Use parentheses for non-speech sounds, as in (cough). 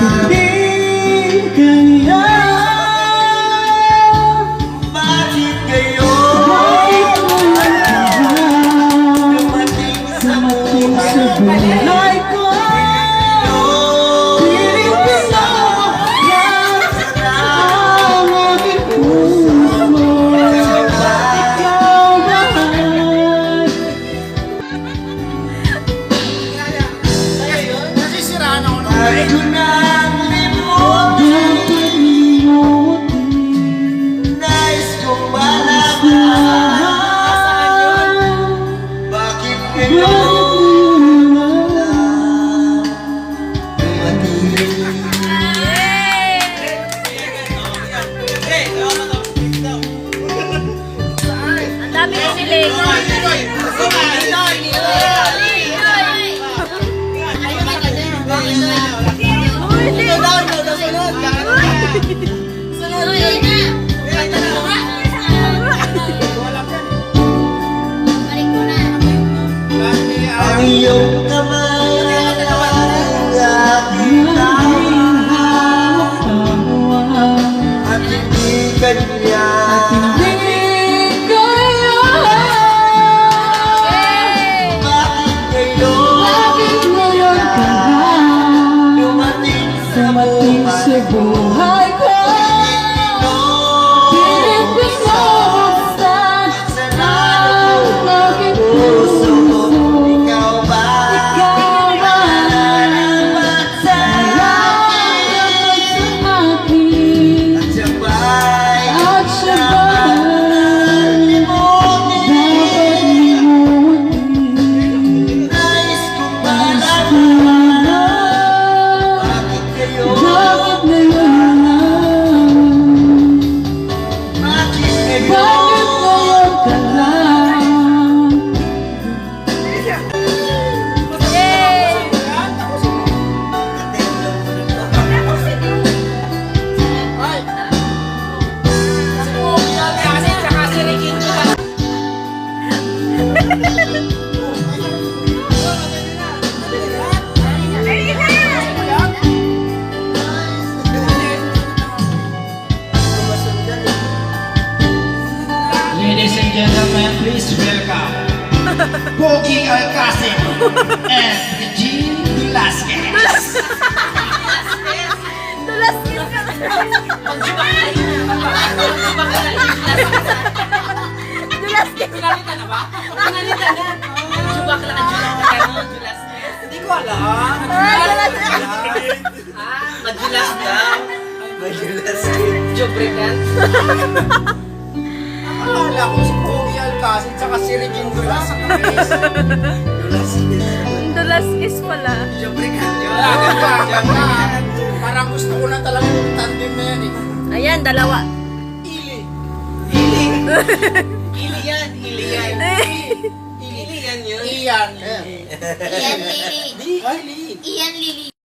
Hindi kaya Bakit kayo? Wala dumating sa buhay ko. Piling ko na Ang dami ko siling. And please welcome Pogi Alcacid and Regine Velasquez. Kiss ka kiss. Pinalitan na ba? Pinalitan na. Jubak lang ang julas. Hindi ko alam. Madulas daw. Magulas Jobrikan. Akala ko si Pogi Alcacid tsaka si Regine Velasquez. Tulas kiss pala. Jobrikan yun. Wala ka. Parang gusto ko na talaga yung tandem na yan eh. Ayan, dalawa. Ili. Ili. (laughs) Ili yan. Ili yan. Ili yan yun. Iyan. Ian Lily. Di. Ay, Li. Ian Lily.